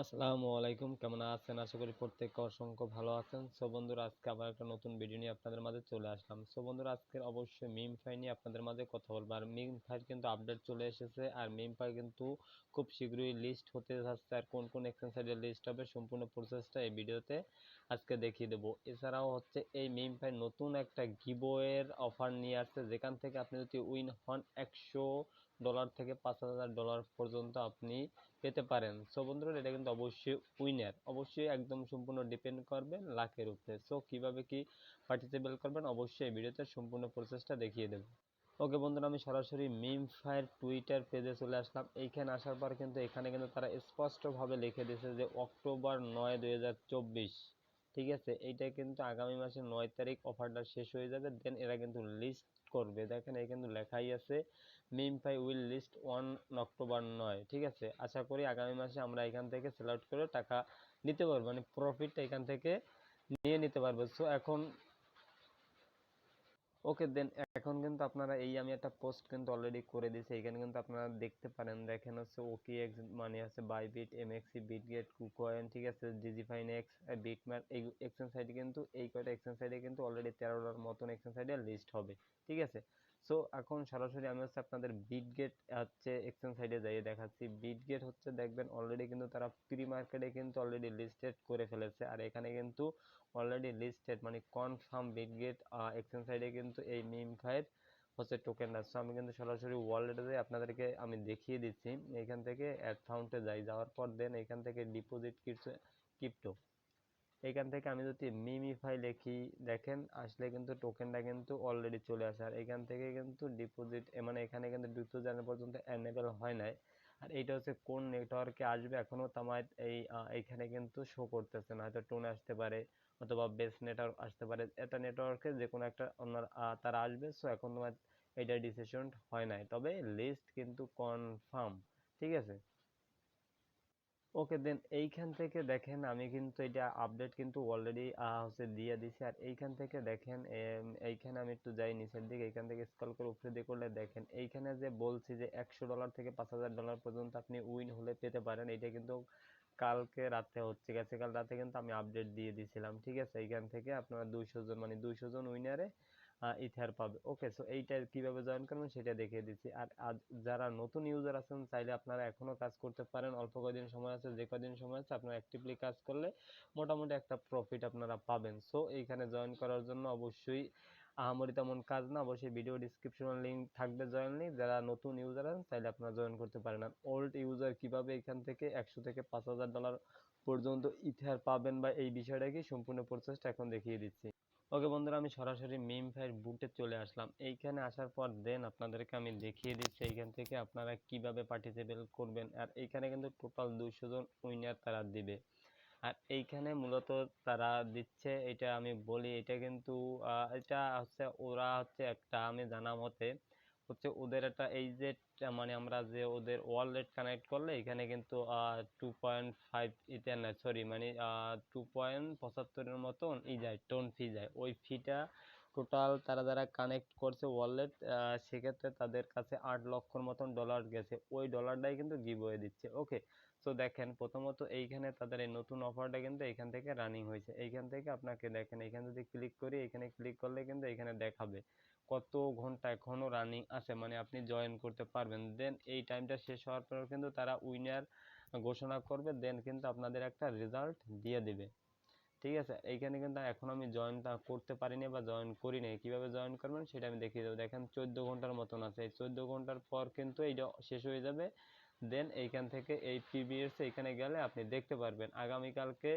আসসালামু আলাইকুম। কেমন আছেন? আশা করি প্রত্যেকে অসংখ্য ভালো আছেন। সো বন্ধুরা, আজকে আবার একটা নতুন ভিডিও নিয়ে আপনাদের মাঝে চলে আসলাম। সো বন্ধুরা, আজকে অবশ্যই মিম ফাই নিয়ে আপনাদের মাঝে কথা বলব। আর মিম ফাইল কিন্তু আপডেট চলে এসেছে। আর মিম ফাই কিন্তু খুব শীঘ্রই লিস্ট হতে যাচ্ছে। আর কোন কোন এক্সচেঞ্জের লিস্ট হবে, সম্পূর্ণ প্রসেসটা এই ভিডিওতে আজকে দেখিয়ে দেবো। এছাড়াও হচ্ছে এই মিম ফাই নতুন একটা গিবোয়ের অফার নিয়ে আসছে। যেখান থেকে আপনি যদি উইন হন একশো ডলার থেকে পাঁচ হাজার ডলার পর্যন্ত আপনি পেতে পারেন। সো বন্ধুরা, এটা কিন্তু অবশ্যই উইনার অবশ্যই একদম সম্পূর্ণ ডিপেন্ড করবে লাখের উপরে। সো কীভাবে কি পার্টিসিপেট করবেন, অবশ্যই এই ভিডিওতে সম্পূর্ণ প্রসেসটা দেখিয়ে দেব। ওকে বন্ধুরা, আমি সরাসরি মিম ফায়ার টুইটার পেজে চলে আসলাম। এইখানে আসার পর কিন্তু এখানে কিন্তু তারা স্পষ্টভাবে লিখে দিয়েছে যে, অক্টোবর নয়, দুই ঠিক আছে? এইটা কিন্তু আগামী মাসের নয় তারিখ অফারটা শেষ হয়ে যাবে। দেন এরা কিন্তু লিস্ট করবে। দেখেন, এই কিন্তু লেখাই আছে MemeFi will list one October নয়, ঠিক আছে? আশা করি আগামী মাসে আমরা এখান থেকে সেল আউট করে টাকা নিতে পারব। মানে প্রফিটটা এখান থেকে নিয়ে নিতে পারব। সো এখন ওকে, দেন এখন কিন্তু আপনারা এই আমি একটা পোস্ট কিন্তু অলরেডি করে দিয়েছি। এখানে কিন্তু আপনারা দেখতে পারেন, দেখেন হচ্ছে ওকে এক্স মানে আছে বাইবিট এমএক্সি বিটগেট কুকয়েন ঠিক আছে? ডিজিফাইন এক্স বিটম্যাট এই এক্সচেঞ্জ সাইডে কিন্তু, এই কয়টা এক্সচেঞ্জ সাইডে কিন্তু অলরেডি তেরোটার মতন এক্সচেঞ্জ সাইডে লিস্ট হবে, ঠিক আছে? সো এখন সরাসরি আমি হচ্ছে আপনাদের বিটগেট হচ্ছে এক্সচেঞ্জ সাইডে যাইয়ে দেখাচ্ছি। বিটগেট হচ্ছে দেখবেন অলরেডি কিন্তু তারা প্রি মার্কেটে কিন্তু অলরেডি লিস্টেড করে ফেলেছে। আর এখানে কিন্তু অলরেডি লিস্টেড মানে কনফার্ম বিটগেট এক্সচেঞ্জ সাইডে কিন্তু এই মিম ফাইভ হচ্ছে টোকেন আছে আমি কিন্তু সরাসরি ওয়ালেটে যাই, আপনাদেরকে আমি দেখিয়ে দিচ্ছি। এখান থেকে অ্যাকাউন্টে যাই, যাওয়ার পর দেন এখান থেকে ডিপোজিট কিছু ক্রিপ্টো এখান থেকে আমি যদি মিমিফাই লিখি, দেখেন, আসলে কিন্তু টোকেনটা কিন্তু অলরেডি চলে আসে। আর এখান থেকে কিন্তু ডিপোজিট মানে এখানে কিন্তু দ্রুত জানা পর্যন্ত এনেবল হয় নাই। আর এইটা হচ্ছে কোন নেটওয়ার্কে আসবে এখনও আমার এই এইখানে কিন্তু শো করতেছে না। হয়তো টোন আসতে পারে, অথবা বেস নেটওয়ার্ক আসতে পারে। এটা নেটওয়ার্কে যে কোনো একটা ওনার তারা আসবে সো এখন তোমার এইটা ডিসিশন হয় নাই। তবে লিস্ট কিন্তু কনফার্ম ঠিক আছে? ওকে দেন এইখান থেকে দেখেন আমি কিন্তু এটা আপডেট কিন্তু অলরেডি হচ্ছে দিয়ে দিছি। আর এইখান থেকে দেখেন এইখানে আমি একটু যাই নিচের দিকে, এইখান থেকে স্কল করে উপরে দিয়ে করলে দেখেন, এইখানে যে বলছি যে একশো ডলার থেকে পাঁচ হাজার ডলার পর্যন্ত আপনি উইন হলে পেতে পারেন এটা কিন্তু কালকে রাতে হচ্ছে। গেছে কাল রাতে কিন্তু আমি আপডেট দিয়ে দিয়েছিলাম ঠিক আছে, এইখান থেকে আপনারা দুইশো জন মানে দুইশো জন উইনারে ইথার পাবে। ওকে সো এইটা কীভাবে জয়েন করবেন সেটা দেখিয়ে দিচ্ছি। আর যারা নতুন ইউজার আছেন, চাইলে আপনারা এখনও কাজ করতে পারেন। অল্প কদিন সময় আছে, যে কদিন সময় আছে, আপনারা অ্যাক্টিভলি কাজ করলে মোটামুটি একটা প্রফিট আপনারা পাবেন। সো এইখানে জয়েন করার জন্য অবশ্যই আহামরি তেমন কাজ না। অবশ্যই ভিডিও ডিসক্রিপশনে লিঙ্ক থাকবে জয়েন লিঙ্ক যারা নতুন ইউজার আছেন, চাইলে আপনারা জয়েন করতে পারেন। আর ওল্ড ইউজার কীভাবে এখান থেকে একশো থেকে পাঁচ হাজার ডলার পর্যন্ত ইথার পাবেন বা এই বিষয়টা কি সম্পূর্ণ প্রসেসটা এখন দেখিয়ে দিচ্ছি। ওকে বন্ধুরা, আমি সরাসরি মিম ফাইল বুটে চলে আসলাম। এইখানে আসার পর দেন আপনাদেরকে আমি দেখিয়ে দিচ্ছি এইখান থেকে আপনারা কীভাবে পার্টিসিপেট করবেন। আর এইখানে কিন্তু টোটাল দুইশো জন উইনার তারা দিবে। আর এইখানে মূলত তারা দিচ্ছে, এটা আমি বলি, এটা কিন্তু এটা হচ্ছে, ওরা হচ্ছে একটা, আমি জানা মতে হচ্ছে ওদের একটা এই যে মানে আমরা যে ওদের ওয়ালেট কানেক্ট করলে এখানে কিন্তু টু পয়েন্ট ফাইভ ইতে না সরি মানে টু পয়েন্ট পঁচাত্তরের মতন ই যায় টোন ফি যায়। ওই ফিটা টোটাল তারা যারা কানেক্ট করছে ওয়ালেট সেক্ষেত্রে তাদের কাছে আট লক্ষর মতন ডলার গেছে। ওই ডলারটাই কিন্তু গিভ হয়ে দিচ্ছে। ওকে সো দেখেন, প্রথমত এইখানে তাদের এই নতুন অফারটা কিন্তু এইখান থেকে রানিং হয়েছে। এইখান থেকে আপনাকে দেখেন, এইখানে যদি ক্লিক করি, এখানে ক্লিক করলে কিন্তু এখানে দেখাবে। কত ঘণ্টা এখনও রানিং আছে মানে আপনি জয়েন করতে পারবেন। দেন এই টাইমটা শেষ হওয়ার পর কিন্তু তারা উইনার ঘোষণা করবে দেন কিন্তু আপনাদের একটা রেজাল্ট দিয়ে দেবে। ঠিক আছে? এইখানে কিন্তু এখন আমি জয়েনটা করতে পারিনি বা জয়েন করিনি। কীভাবে জয়েন করবেন সেটা আমি দেখিয়ে দেবো। দেখেন চোদ্দ ঘণ্টার মতন আছে। এই চোদ্দ ঘণ্টার পর কিন্তু এইটা শেষ হয়ে যাবে। দেন এইখান থেকে এই পিবিএস এখানে গেলে আপনি দেখতে পারবেন। আগামীকালকে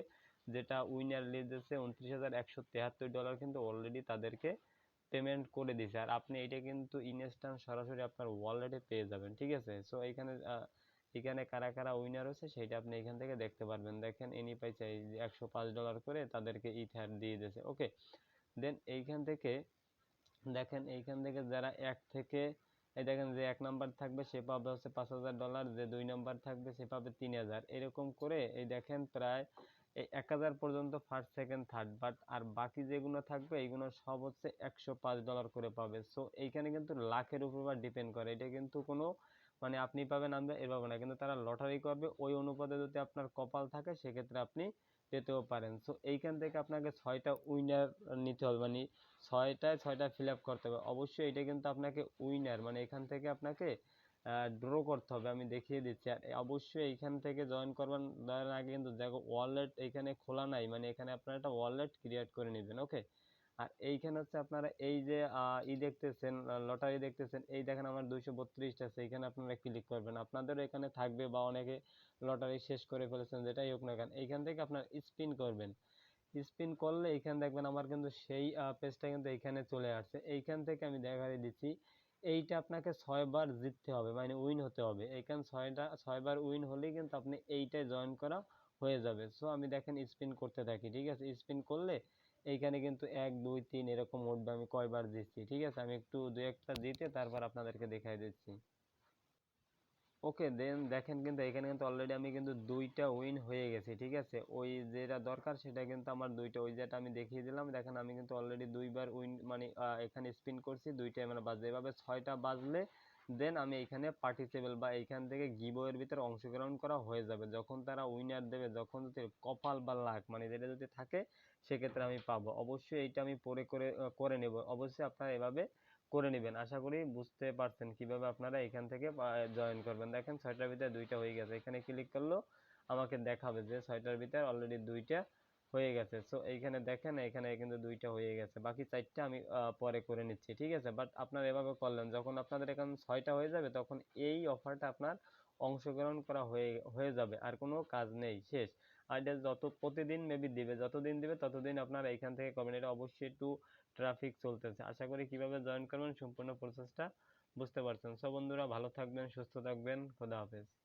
যেটা উইনার লিজ আছে, উনত্রিশ হাজার একশো তেহাত্তর ডলার কিন্তু অলরেডি তাদেরকে পেমেন্ট করে দিছে। আর আপনি এটা কিন্তু ইনস্ট্যান্ট সরাসরি আপনার ওয়ালেটে পেয়ে যাবেন, ঠিক আছে? সো এইখানে এখানে কারা কারা উইনার হচ্ছে সেটা আপনি এখান থেকে দেখতে পারবেন। দেখেন এনি পাইছে একশো পাঁচ ডলার করে তাদেরকে ইথার দিয়ে দিয়েছে ওকে দেন এইখান থেকে, দেখেন, এইখান থেকে যারা এক থেকে, এই দেখেন যে এক নাম্বার থাকবে, সে পাবে হচ্ছে পাঁচ হাজার ডলার যে দুই নাম্বার থাকবে সে পাবে তিন হাজার। এরকম করে, এই দেখেন প্রায় এই এক হাজার পর্যন্ত ফার্স্ট সেকেন্ড থার্ড বাট আর বাকি যেগুলো থাকবে, এইগুলো সব হচ্ছে একশো পাঁচ ডলার করে পাবে। সো এইখানে কিন্তু লাখের উপর বা ডিপেন্ড করে। এটা কিন্তু কোনো মানে আপনি পাবেন আমি এভাবে না। কিন্তু তারা লটারি করবে, ওই অনুপাতে যদি আপনার কপাল থাকে, সেক্ষেত্রে আপনি পেতেও পারেন। সো এইখান থেকে আপনাকে ছয়টা উইনার নিতে হবে। মানে ছয়টায় ছয়টা ফিল আপ করতে হবে। অবশ্যই এটা কিন্তু আপনাকে উইনার মানে এখান থেকে আপনাকে ড্র করতে হবে। আমি দেখিয়ে দিচ্ছি। আর অবশ্যই এইখান থেকে জয়েন করবেন দেওয়ার আগে কিন্তু দেখো ওয়ালেট এখানে খোলা নাই মানে এখানে আপনারা একটা ওয়ালেট ক্রিয়েট করে নেবেন ওকে আর এইখানে হচ্ছে আপনারা এই যে ই দেখতেছেন লটারি দেখতেছেন, এই দেখেন আমার দুইশো বত্রিশটা আছে এইখানে আপনারা ক্লিক করবেন। আপনাদেরও এখানে থাকবে বা অনেকে লটারি শেষ করে ফেলেছেন, যেটাই হোক না কেন, এইখান থেকে আপনার স্পিন করবেন। স্পিন করলে এইখানে দেখবেন আমার কিন্তু সেই পেজটা কিন্তু এইখানে চলে আসছে। এইখান থেকে আমি দেখাই দিচ্ছি এইটা আপনাকে ছয়বার জিততে হবে মানে উইন হতে হবে। এখানে ছয়টা, ছয়বার উইন হলেই কিন্তু আপনি এইটায় জয়েন করা হয়ে যাবে। সো আমি দেখেন স্পিন করতে থাকি, ঠিক আছে? স্পিন করলে এইখানে কিন্তু এক, দুই, তিন এরকম উঠবে, আমি কয়বার জিতছি, ঠিক আছে? আমি একটু দু একটা দিতে তারপর আপনাদেরকে দেখাই দিচ্ছি। ওকে দেন দেখেন কিন্তু এখানে কিন্তু অলরেডি আমি কিন্তু দুইটা উইন হয়ে গেছি, ঠিক আছে? ওই যেটা দরকার সেটা কিন্তু আমার দুইটা, ওই যেটা আমি দেখিয়ে দিলাম, দেখেন আমি কিন্তু অলরেডি দুইবার উইন মানে এখানে স্পিন করছি, দুইটা মানে বাজে এভাবে ছয়টা বাজলে দেন আমি এখানে পার্টিসিপেল বা এইখান থেকে গিবয়ের ভিতরে অংশগ্রহণ করা হয়ে যাবে। যখন তারা উইনার দেবে, যখন যদি কপাল বা লাখ মানে যেটা যদি থাকে, সেক্ষেত্রে আমি পাবো। অবশ্যই এইটা আমি পরে করে করে নেব। অবশ্যই আপনারা এভাবে করে নেবেন। আশা করি বুঝতে পারছেন কীভাবে আপনারা এখান থেকে জয়েন করবেন। দেখেন ছয়টার ভিতরে দুইটা হয়ে গেছে। এখানে ক্লিক করলেও আমাকে দেখাবে যে ছয়টার ভিতরে অলরেডি দুইটা হয়ে গেছে। সো এইখানে দেখেন, এখানে কিন্তু দুইটা হয়ে গেছে। বাকি চারটা আমি পরে করে নিচ্ছি, ঠিক আছে? বাট আপনারা এভাবে করলেন, যখন আপনাদের এখানে ছয়টা হয়ে যাবে, তখন এই অফারটা আপনার অংশগ্রহণ করা হয়ে হয়ে যাবে। আর কোনো কাজ নেই, শেষ। এটা যত, প্রতিদিন মেবি দিবে, যতদিন দিবে ততদিন আপনার এইখান থেকে করবেন এটা অবশ্যই একটু ট্রাফিক চলতেছে। আশা করি কীভাবে জয়েন করবেন, সম্পূর্ণ প্রসেসটা বুঝতে পারছেন। সব বন্ধুরা, ভালো থাকবেন, সুস্থ থাকবেন, খোদা হাফেজ।